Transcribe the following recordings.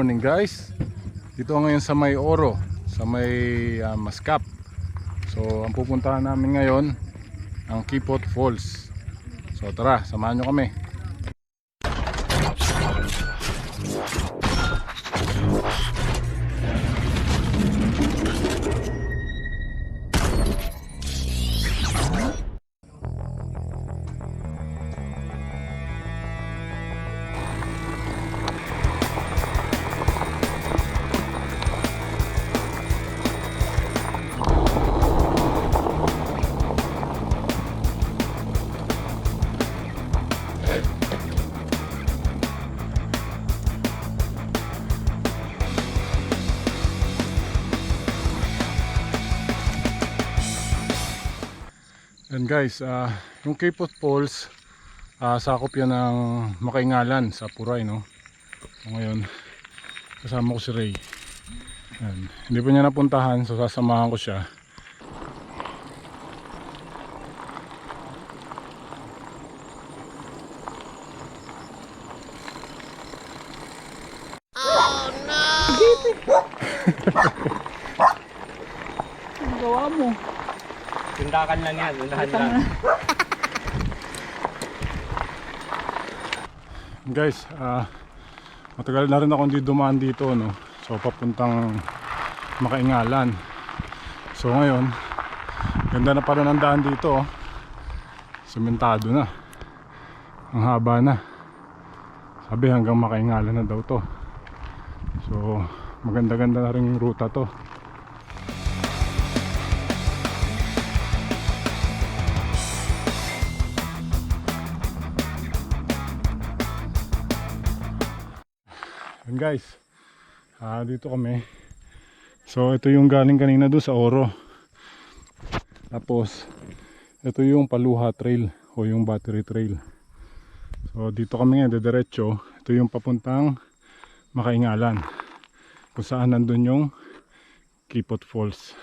Morning guys. Dito ngayon sa may Oro Sa may ah, Mascap. So ang pupuntahan namin ngayon Ang Kipot Falls. So tara, samahan nyo kami guys, ah, yung Kipot Falls ah, Sakop yan ng Makaingalan sa Puray no? So, Ngayon Kasama ko si Ray. Yan. Hindi pa niya napuntahan so sasamahan ko siya Ang gawa mo. Tindakan lang yan, unahan lang. Guys, ah matagal na rin ako hindi dumaan dito no. So papuntang Makaingalan. So ngayon, ganda na pala ng daan dito. oh. Sementado na. Ang haba na. Sabi hanggang Makaingalan na daw to. So maganda-ganda na rin yung ruta to. Guys. Ah, dito kami. So ito yung galing kanina doon sa Oro. Tapos ito yung Paluha Trail o yung Battery Trail. So dito kami ngayon dediretso. Ito yung papuntang Makaingalan. Kung saan nandun yung Kipot Falls.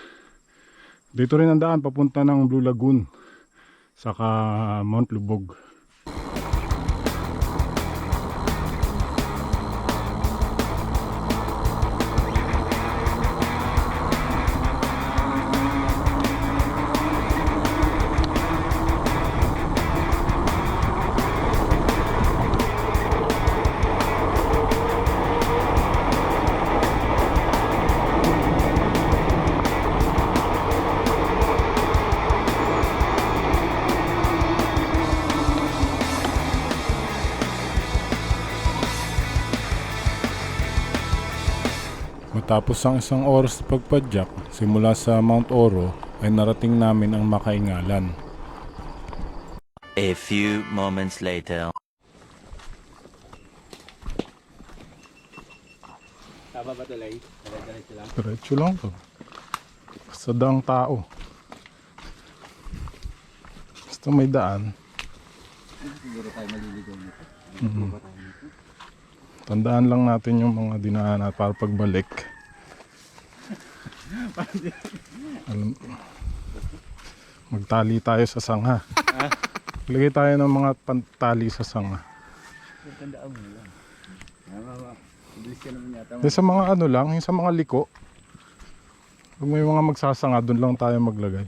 Dito rin ang daan papunta ng Blue Lagoon. Saka Mount Lubog. Matapos ang isang oras na pagpadyak simula sa Mount Oro ay narating namin ang Makaingalan. A few moments later. Tama ba tuloy? Diretso lang. Diretso lang to. Basta daang tao. Basta may daan. Siguro tayo maliligaw nito. Mhm. Tandaan lang natin yung mga dinaan at para pagbalik. Alam, magtali tayo sa sangha. Lagay tayo ng mga pantali sa sangha. Tandaan mo lang. Sa mga ano lang, yung sa mga liko. Kung may mga magsasanga, doon lang tayo maglagay.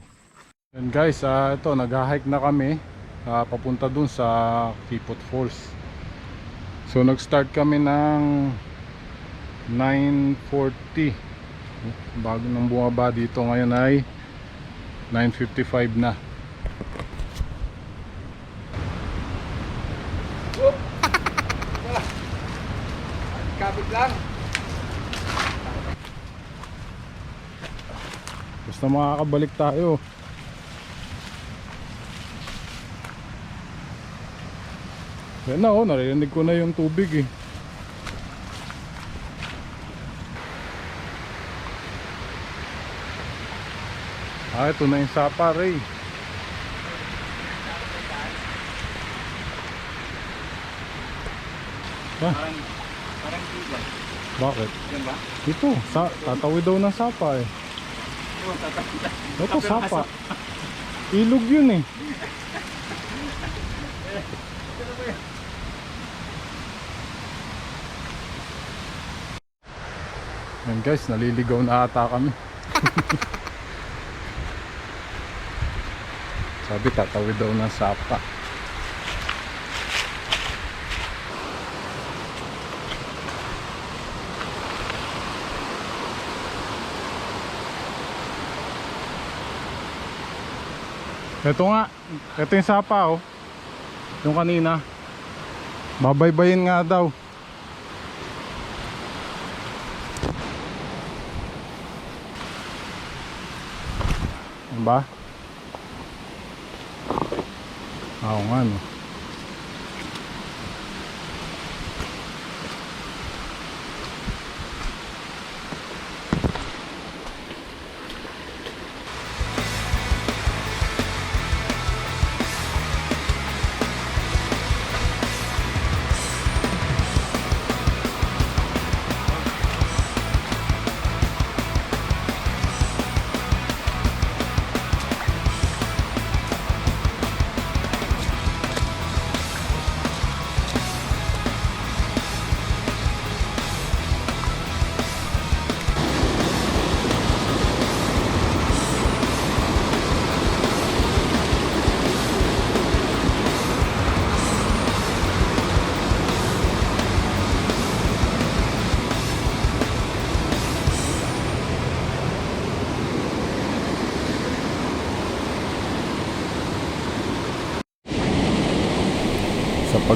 And guys, ah, ito, nag-hike na kami ah, papunta dun sa Kipot Falls. So nag-start kami ng 9.40 Bago nang bumaba dito ngayon ay 9.55 na. Kapit lang. Basta makakabalik tayo. Yan na oh, narinig ko na yung tubig eh Ah, ito na yung Sapa Ray Ah, Parang, parang tibay. bakit? Yan ba? Ito, sa, tatawid daw ng Sapa eh Oo, tatapos. Ito Sapa Ilog yun eh Yan guys, naliligaw na ata kami. Sabi tatawid daw ng sapa. Ito nga, ito yung sapa oh. Yung kanina. Babaybayin nga daw. Ba? Oo nga no.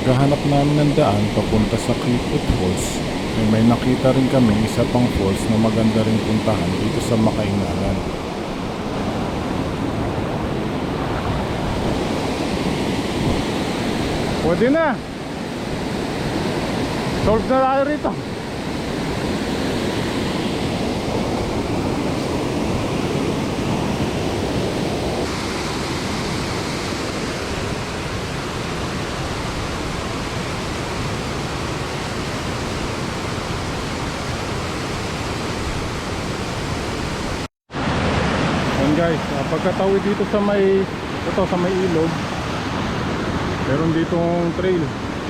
Paghahanap namin ng daan papunta sa Kipot Falls, ay may nakita rin kami isa pang falls na maganda rin puntahan dito sa Makaingalan. Pwede na! Solve na tayo rito! Yan guys, uh, pagkatawid dito sa may ito sa may ilog. Meron ditong trail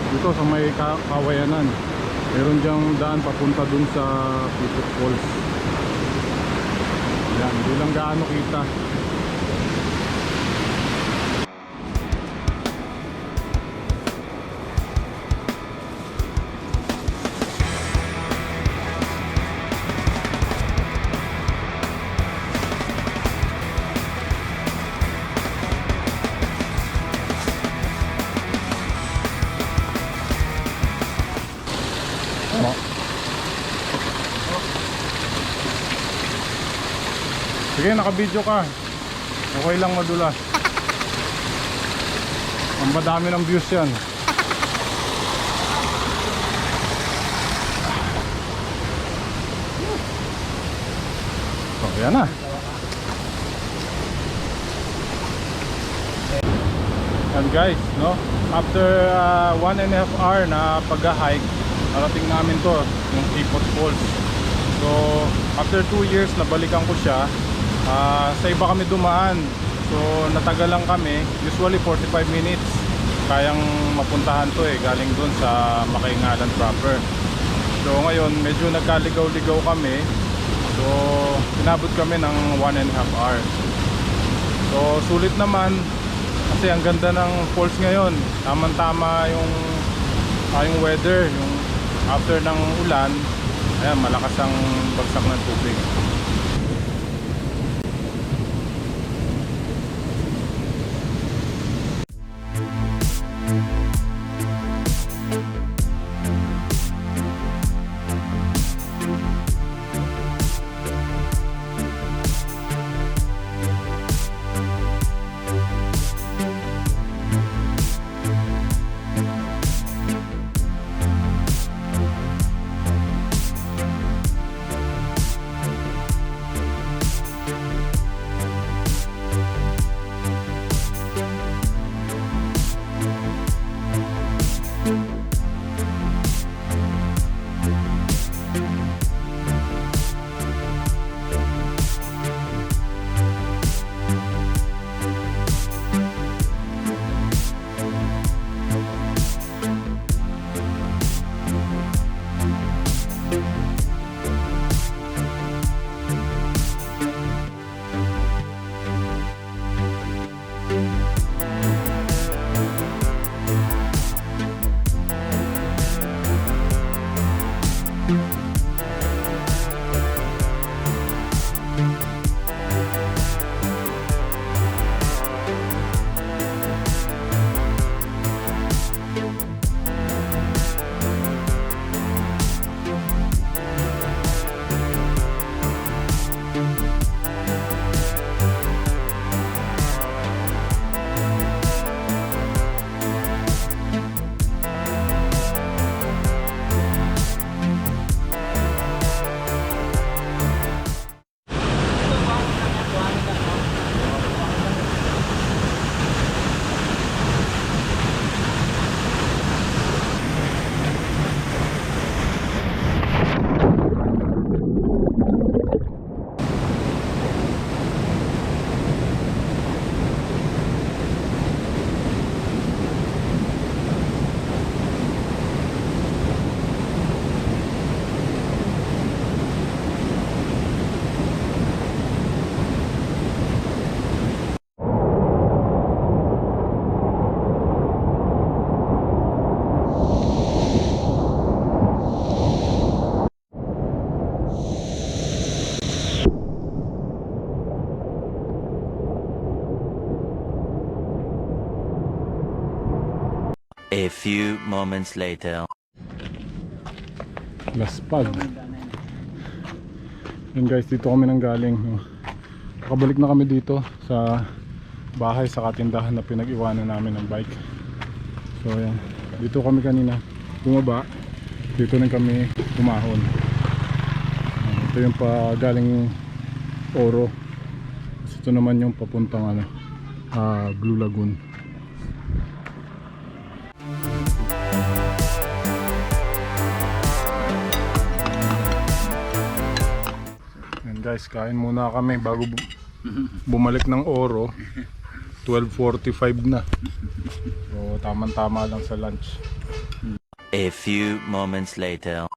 dito sa may ka kawayanan. Meron diyang daan papunta dun sa Pipot Falls. Yan, hindi lang gaano kita. Sige, naka-video ka. Okay lang madulas. Ang madami ng views yan. So, yan na. Yan guys, no? After uh, one and a half hour na pag-hike, narating namin to, yung Teapot Falls. So, after 2 years, nabalikan ko siya. Ah, sa iba kami dumaan. So, natagal lang kami. Usually 45 minutes. Kayang mapuntahan to eh, galing dun sa Makaingalan proper. So, ngayon, medyo nagkaligaw-ligaw kami. So, inabot kami ng 1 and a half hour. So, sulit naman. Kasi ang ganda ng falls ngayon. Tamang-tama yung, ah, yung weather. Yung after ng ulan, ayan, malakas ang bagsak ng tubig. A few moments later. Laspag. Yun guys, dito kami nang galing. No? Nakabalik na kami dito sa bahay sa katindahan na pinag-iwanan namin ng bike. So ayan, dito kami kanina bumaba. Dito na kami umahon. Ito yung pa galing Oro. Ito naman yung papuntang ano, ah, Blue Lagoon. Guys, kain muna kami bago bu- bumalik ng Oro. 12.45 na. So tamang-tama lang sa lunch. A few moments later.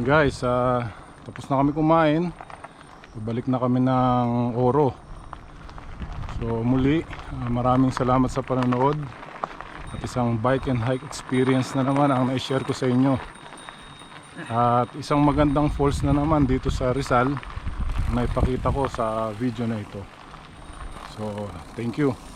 Guys, ah, tapos na kami kumain. Babalik na kami ng Oro. So muli, ah, maraming salamat sa panonood. At isang bike and hike experience na naman ang na-share ko sa inyo. At isang magandang falls na naman dito sa Rizal na ipakita ko sa video na ito. So, thank you.